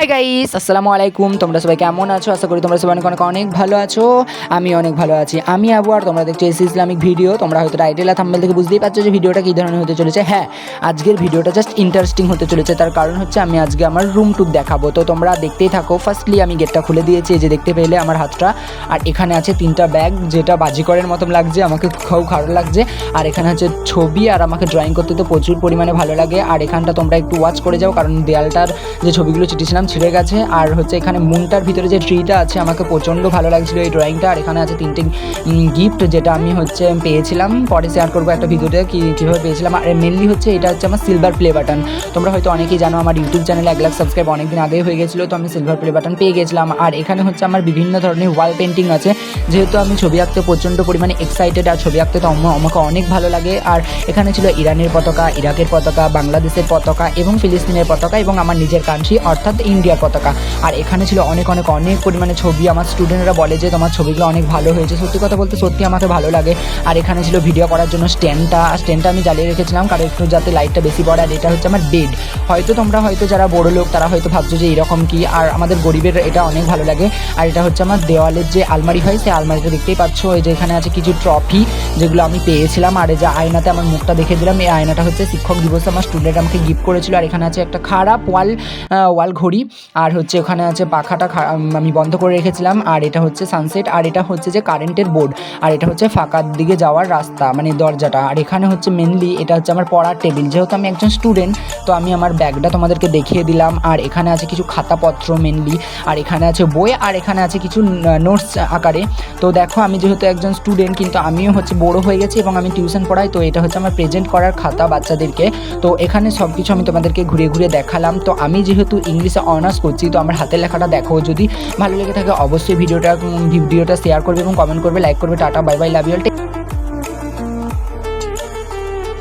Hi guys আসসালামু আলাইকুম তোমরা সবাই কেমন আছো? আশা করি তোমরা সবাই অনেক অনেক ভালো আছো। আমি অনেক ভালো আছি। আমি আবু আর তোমরা দেখছ এসি ইসলামিক ভিডিও। তোমরা হয়তো টাইটেল আর থাম্বনেল থেকে বুঝতেই পারছ যে ভিডিওটা কী ধরনের হতে চলেছে। হ্যাঁ আজকের ভিডিওটা জাস্ট ইন্টারেস্টিং হতে চলেছে। তার কারণ হচ্ছে আমি আজকে আমার রুম টুক দেখাবো। তো তোমরা দেখতেই থাকো। ফার্স্টলি আমি গেটটা খুলে দিয়েছি। যে দেখতে পেলে আমার হাতটা। আর এখানে আছে তিনটা ব্যাগ যেটা বাজি বাজিকরের মতন লাগছে। আমাকে খুব খারাপ লাগছে। আর এখানে হচ্ছে ছবি আর আমাকে ড্রয়িং করতে তো প্রচুর পরিমাণে ভালো লাগে। আর এখানটা তোমরা একটু ওয়াচ করে যাও। কারণ দেয়ালটার যে ছবিগুলো চিটিয়েছিলাম ছিঁড়ে গেছে। আর হচ্ছে এখানে মুনটার ভিতরে যে ট্রিটা আছে, আমাকে প্রচণ্ড ভালো লাগছিল এই ড্রয়িংটা আর এখানে আছে তিনটে গিফট যেটা আমি হচ্ছে পেয়েছিলাম। পরে শেয়ার করব একটা ভিডিওতে কী, কীভাবে পেয়েছিলাম। আর মেনলি হচ্ছে এটা হচ্ছে আমার সিলভার প্লে বাটন তোমরা হয়তো অনেকেই জানো, আমার ইউটিউব চ্যানেলে এক লাখ সাবস্ক্রাইব অনেকদিন আগেই হয়ে গেছিল, তো আমি সিলভার প্লে বাটন পেয়ে গেছিলাম। আর এখানে হচ্ছে আমার বিভিন্ন ধরনের ওয়াল পেন্টিং আছে। যেহেতু আমি ছবি আঁকতে প্রচণ্ড পরিমাণে এক্সাইটেড আর ছবি আঁকতে তো আম- আমাকে অনেক ভালো লাগে। আর এখানে ছিল ইরানের পতাকা, ইরাকের পতাকা, বাংলাদেশের পতাকা এবং ফিলিস্তিনের পতাকা এবং আমার নিজের কান্ট্রি অর্থাৎ ইন্ডিয়ার পতাকা। আর এখানে ছিল অনেক অনেক অনেক পরিমাণে ছবি। আমার স্টুডেন্টরা বলে যে, তোমার ছবিগুলো অনেক ভালো হয়েছে। সত্যি কথা বলতে সত্যি আমাকে ভালো লাগে। আর এখানে ছিল ভিডিও করার জন্য স্ট্যান্ডটা স্ট্যান্ডটা আমি জ্বালিয়ে রেখেছিলাম, কারণ একটু যাতে লাইটটা বেশি পড়ে, আর এটা হচ্ছে আমার বেড হয়তো তোমরা হয়তো যারা বড় লোক, তারা হয়তো ভাবছ যে, এরকম কি? আর আমাদের গরিবের এটা অনেক ভালো লাগে। আর এটা হচ্ছে আমার দেওয়ালের যে আলমারি হয়, সেই আলমারিটা দেখতেই পাচ্ছ। এই যে এখানে আছে কিছু ট্রফি যেগুলো আমি পেয়েছিলাম। আর এই যে আয়নাতে আমার মুখটা দেখে দিলাম। এই আয়নাটা হচ্ছে শিক্ষক দিবসে। আমার স্টুডেন্ট আমাকে গিফট করেছিল। আর এখানে আছে একটা খারাপ ওয়াল ওয়াল ঘড়ি। আর হচ্ছে ওখানে আছে পাখাটা আমি বন্ধ করে রেখেছিলাম, আর এটা হচ্ছে সানসেট আর এটা হচ্ছে যে কারেন্টের বোর্ড আর এটা হচ্ছে ফাঁকার দিকে যাওয়ার রাস্তা মানে দরজাটা, আর এখানে হচ্ছে মেনলি এটা হচ্ছে আমার পড়ার টেবিল যেহেতু আমি একজন স্টুডেন্ট তো আমি আমার ব্যাগটা তোমাদেরকে দেখিয়ে দিলাম, আর এখানে আছে কিছু খাতাপত্র মেনলি আর এখানে আছে বই, আর এখানে আছে কিছু নোটস আকারে, তো দেখো আমি যেহেতু একজন স্টুডেন্ট কিন্তু আমিও হচ্ছে বড় হয়ে গেছি এবং আমি টিউশন পড়াই, তো এটা হচ্ছে আমার প্রেজেন্ট করার খাতা বাচ্চাদেরকে, তো এখানে সব কিছু আমি তোমাদেরকে ঘুরে ঘুরে দেখালাম, তো আমি যেহেতু ইংলিশে অনার্স করছি, তো আমার হাতের লেখাটা দেখো। যদি ভালো লেগে থাকে, অবশ্যই ভিডিওটা ভিডিওটা শেয়ার করবে এবং কমেন্ট করবে লাইক করবে, tata bye bye love you